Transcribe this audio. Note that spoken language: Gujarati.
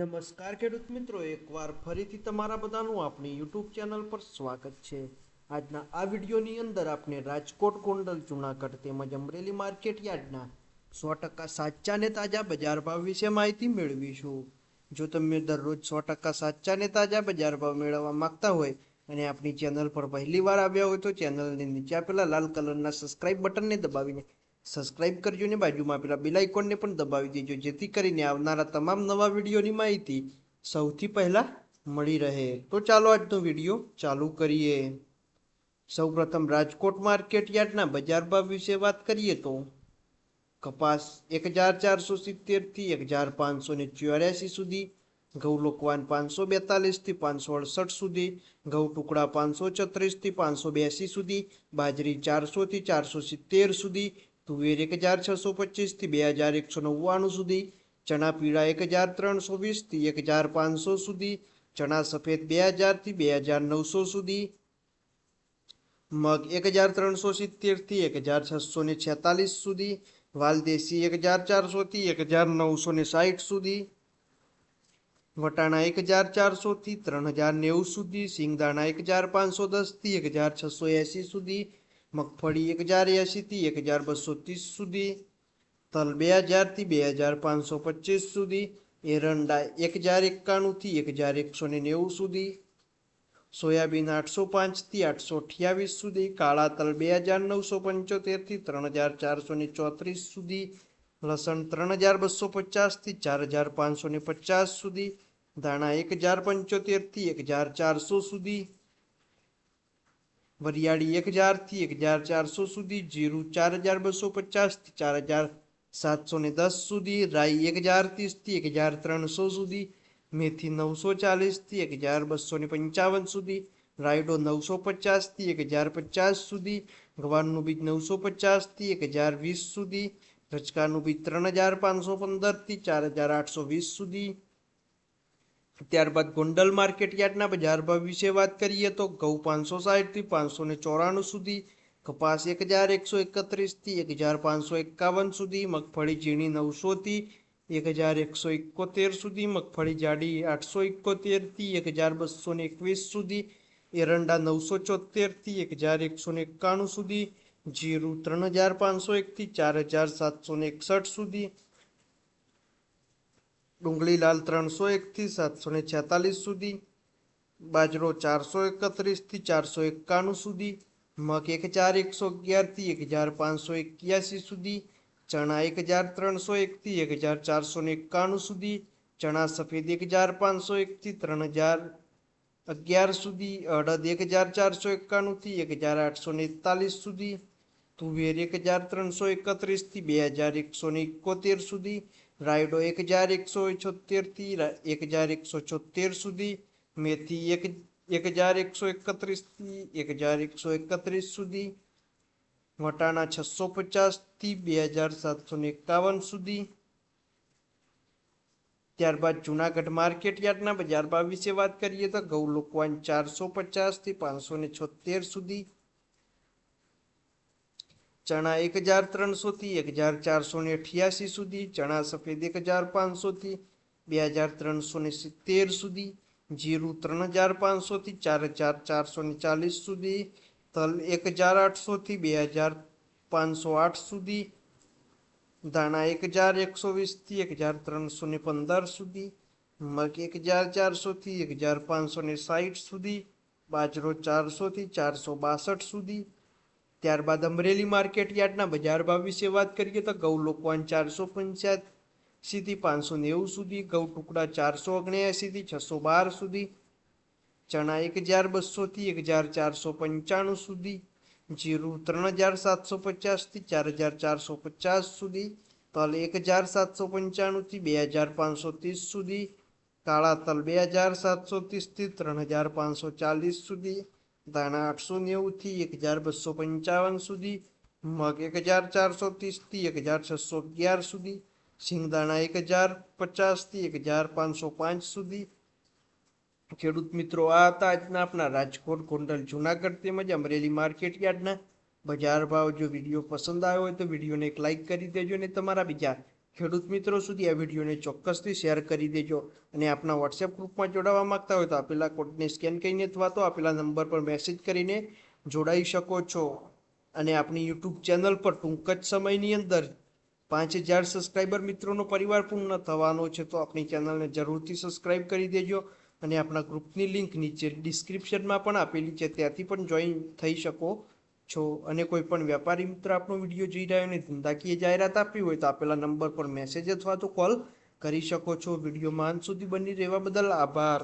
નમસ્કાર ખેડૂત મિત્રો, એકવાર ફરીથી તમારા બધાનું આપણી યુટ્યુબ ચેનલ પર સ્વાગત છે. આજના આ વિડીયોની અંદર આપણે રાજકોટ ગોંડલ, જુનાગઢ તેમજ અમરેલી માર્કેટ યાર્ડના સો ટકા સાચા ને તાજા બજાર ભાવ વિશે માહિતી મેળવીશું. જો તમે દરરોજ સો ટકા સાચા ને તાજા બજાર ભાવ મેળવવા માંગતા હોય અને આપણી ચેનલ પર પહેલી વાર આવ્યા હોય તો ચેનલને નીચે આપેલા લાલ કલરના સબસ્ક્રાઇબ બટનને દબાવીને સબસ્ક્રાઇબ કરજો ને બાજુમાં આપેલા બેલ આઇકોનને પણ દબાવી દેજો, જેથી કરીને આવનારા તમામ નવા વિડીયોની માહિતી સૌથી પહેલાં મળી રહે. તો ચાલો આજનો વીડિયો ચાલુ કરીએ. સૌપ્રથમ રાજકોટ માર્કેટ યાર્ડના બજાર ભાવ વિશે વાત કરીએ તો કપાસ એક હજાર ચારસો સિત્તેરથી એક હજાર પાંચસો ને ચોર્યાસી સુધી, ઘઉં લોકવાન પાંચસો બેતાલીસથી પાંચસો અડસઠ સુધી, ઘઉં ટુકડા પાંચસો છત્રીસથી પાંચસો બ્યાસી સુધી, બાજરી ચારસોથી ચારસો સિત્તેર સુધી તુવેર એક હજાર છસો પચીસથી બે હજાર એકસો નવ્વાણું સુધી ચણા પીળા એક હજાર ત્રણસો વીસથી એક હજાર પાંચસો સુધી ચણા સફેદ બે હજારથી બે હજાર નવસો સુધી મગ એક હજાર ત્રણસો સિત્તેરથી એક હજાર છસો ને છેતાલીસ સુધી વાલદેશી એક હજાર ચારસોથી એક હજાર નવસો ને સાઠ સુધી વટાણા એક હજાર ચારસોથી ત્રણ હજાર નેવું સુધી સિંગદાણા એક હજાર પાંચસો દસથી એક હજાર છસો એંસી સુધી મગફળી એક હજાર એંશીથી એક હજાર બસો ત્રીસ સુધી, તલ બે હજારથી બે હજાર પાંચસો પચીસ સુધી, એરંડા એક હજાર એકાણુંથી એક હજાર એકસો ને નેવું સુધી, સોયાબીન આઠસો પાંચથી આઠસો અઠ્યાવીસ સુધી, કાળા તલ બે હજાર નવસો પંચોતેરથી ત્રણ હજાર ચારસો ને ચોત્રીસ સુધી, લસણ ત્રણ હજાર બસો પચાસથી ચાર હજાર પાંચસો ને પચાસ સુધી, ધાણા એક હજાર પંચોતેરથી એક હજાર ચારસો સુધી વરિયાળી એક હજારથી એક હજાર ચારસો સુધી, જીરું ચાર હજાર બસો પચાસથી ચાર હજાર સાતસો ને દસ સુધી, રાઈ એક હજાર ત્રીસથી એક હજાર ત્રણસો સુધી, મેથી નવસો ચાલીસથી એક હજાર બસો ને પંચાવન સુધી, રાયડો નવસો પચાસથી એક હજાર પચાસ સુધી, ગવારનું બીજ નવસો પચાસથી એક હજાર વીસ સુધી રચકાનું બીજ ત્રણ હજાર પાંચસો પંદરથી ચાર હજાર આઠસો વીસ સુધી ત્યારબાદ ગોંડલ માર્કેટ યાર્ડના બજાર ભાવ વિશે વાત કરીએ તો ઘઉં પાંચસો સાઠથી પાંચસો ને ચોરાણું સુધી, કપાસ એક હજાર એકસો એકત્રીસથી એક હજાર પાંચસો એકાવન સુધી, મગફળી ઝીણી નવસોથી એક હજાર એકસો એકોતેર સુધી, મગફળી જાડી આઠસો એકોતેરથી એક હજાર બસો ને એકવીસ સુધી, એરંડા નવસો ચોતેરથી એક હજાર એકસો ને એકાણું સુધી, જીરું ત્રણ હજાર પાંચસો એકથી ચાર હજાર સાતસો ને એકસઠ સુધી ડુંગળી લાલ ત્રણસો એકથી સાતસો ને છેતાલીસ સુધી, બાજરો ચારસો એકત્રીસથી ચારસો એકાણું સુધી, મગ એક હજાર એકસો અગિયારથી એક હજાર પાંચસો એક્યાસી સુધી, ચણા એક હજાર ત્રણસો એકથી એક હજાર ચારસો ને એકાણું સુધી, ચણા સફેદ એક હજાર પાંચસો એકથી ત્રણ હજાર અગિયાર સુધી, અડદ એક હજાર ચારસો એકાણુંથી એક હજાર આઠસો ને એકતાલીસ સુધી, તુવેર એક હજાર ત્રણસો એકત્રીસથી બે હજાર એકસો ને એકોતેર સુધી રાયડો એક હજાર એકસો છોતેરથી એક હજાર એકસો છોતેર સુધી મેથી એક એક હજાર એકસો એકત્રીસથી એક હજાર એકસો એકત્રીસ સુધી વટાણા છસો પચાસથી બે હજાર સાતસો ને એકાવન સુધી ત્યારબાદ જુનાગઢ માર્કેટ યાર્ડના બજાર ભાવ વિશે વાત કરીએ તો ઘઉં લોકવાન ચારસો પચાસથી પાંચસો ને છોતેર સુધી ચણા એક હજાર ત્રણસોથી એક હજાર ચારસો ને અઠ્યાસી સુધી, ચણા સફેદ એક હજાર પાંચસોથી બે હજાર ત્રણસો ને સિત્તેર સુધી, જીરું ત્રણ હજાર પાંચસોથી ચાર હજાર ચારસો ને ચાલીસ સુધી, તલ એક હજાર આઠસોથી બે હજાર પાંચસો આઠ સુધી, ધાણા એક હજાર એકસો વીસથી એક હજાર ત્રણસો ને પંદર સુધી, મગ એક હજાર ચારસોથી એક હજાર પાંચસો ને સાઠ સુધી, બાજરો ચારસોથી ચારસો બાસઠ સુધી ત્યારબાદ અમરેલી માર્કેટ યાર્ડના બજાર ભાવ વિશે વાત કરીએ તો ઘઉં લોકવાન ચારસો પંચ્યાસીથી પાંચસો નેવું સુધી ઘઉં ટુકડા ચારસો ઓગણ્યાસીથી છસો બાર સુધી, ચણા એક હજાર બસોથી એક હજાર ચારસો પંચાણું સુધી, જીરું ત્રણ હજાર સાતસો પચાસથી ચાર હજાર ચારસો પચાસ સુધી, તલ એક હજાર સાતસો પંચાણુંથી બે હજાર પાંચસો ત્રીસ સુધી, કાળા તલ બે હજાર સાતસો ત્રીસથી ત્રણ હજાર પાંચસો ચાલીસ સુધી દાણા આઠસો નેવુંથી એક હજાર બસો પંચાવન સુધી, મગ એક હજાર ચારસો ત્રીસથી એક હજાર છસો અગિયાર સુધી સિંગદાણા એક હજાર પચાસથી એક હજાર પાંચસો પાંચ સુધી. ખેડૂત મિત્રો, આ હતા આજના આપણા રાજકોટ, ગોંડલ, જુનાગઢ તેમજ અમરેલી માર્કેટ યાર્ડના બજાર ભાવ. જો વીડિયો પસંદ આવ્યો હોય તો વિડીયોને એક લાઇક કરી દેજો અને તમારા બીજા ખેડૂત મિત્રો સુધી આ વિડીયોને ચોક્કસથી શેર કરી દેજો અને આપના વોટ્સએપ ગ્રુપમાં જોડાવા માંગતા હોય તો આપેલા કોડને સ્કેન કરીને અથવા તો આપેલા નંબર પર મેસેજ કરીને જોડાઈ શકો છો. અને આપણી યુટ્યુબ ચેનલ પર ટૂંક જ સમયની અંદર પાંચ હજાર સબસ્ક્રાઈબર મિત્રોનો પરિવાર પૂર્ણ થવાનો છે તો આપણી ચેનલને જરૂરથી સબસ્ક્રાઈબ કરી દેજો અને આપણા ગ્રુપની લિંક નીચે ડિસ્ક્રિપ્શનમાં પણ આપેલી છે, ત્યાંથી પણ જોઈન થઈ શકો છો અને કોઈ પણ વેપારી મિત્ર આપણો વીડિયો જોઈ રહ્યો અને ધંધાકીય જાહેરાત આપવી હોય તો આપેલા નંબર પર મેસેજ અથવા તો કોલ કરી શકો છો. વિડીયોમાં અંત સુધી બની રહેવા બદલ આભાર.